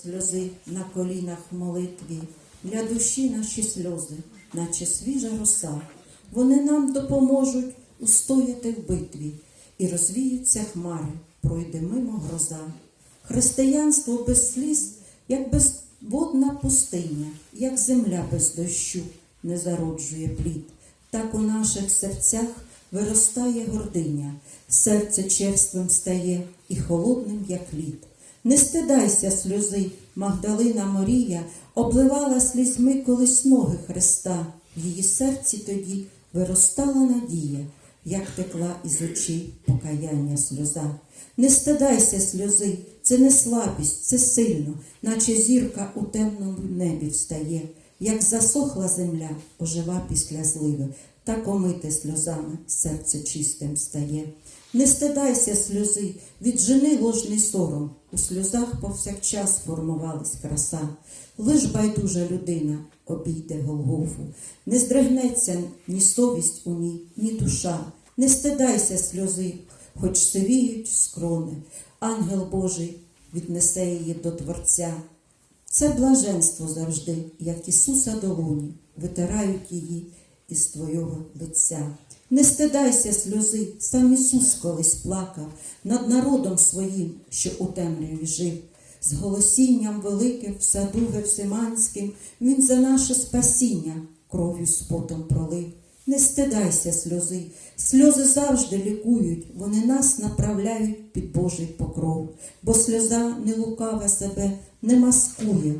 Сльози на колінах в молитві, для душі наші сльози, наче свіжа роса. Вони нам допоможуть устояти в битві, і розвіються хмари, пройде мимо гроза. Християнство без сліз, як безводна пустиня, як земля без дощу не зароджує плід. Так у наших серцях виростає гординя, серце черствим стає і холодним, як лід. Не стидайся сльози, Магдалина Марія обливала слізьми колись ноги Христа. В її серці тоді виростала надія, як текла із очей покаяння сльоза. Не стидайся сльози, це не слабість, це сильно, наче зірка у темному небі встає, як засохла земля, ожива після зливи, так омите сльозами серце чистим стає. Не стидайся сльози, віджени ложний сором, у сльозах повсякчас формувалась краса. Лиш байдужа людина обійде Голгофу, не здригнеться ні совість у ній, ні душа. Не стидайся сльози, хоч сивіють скрони. Ангел Божий віднесе її до Творця. Це блаженство завжди, як Ісуса долоні, витирають її із твого лиця. Не стидайся сльози, сам Ісус колись плакав над народом своїм, що у темряві жив. З голосінням великим в саду Гевсиманським Він за наше спасіння кров'ю з потом пролив. Не стидайся сльози, сльози завжди лікують, вони нас направляють під Божий покров, бо сльоза не лукава себе не маскує,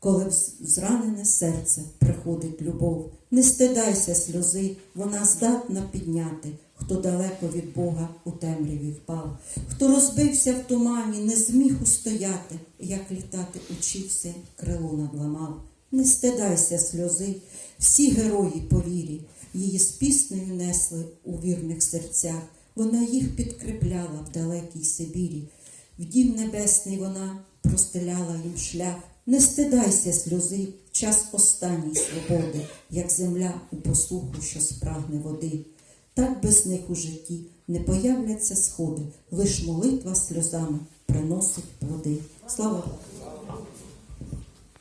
коли в зранене серце приходить любов. Не стидайся сльози, вона здатна підняти, хто далеко від Бога у темряві впав, хто розбився в тумані, не зміг устояти, як літати учився, крило надламав. Не стидайся сльози, всі герої по вірі, її з піснею несли у вірних серцях, вона їх підкріпляла в далекій Сибірі. В дім небесний вона простеляла їм шлях. Не стидайся сльози, в час останній свободи, як земля у посуху, що спрагне води. Так без них у житті не появляться сходи, лиш молитва сльозами приносить плоди. Слава Богу!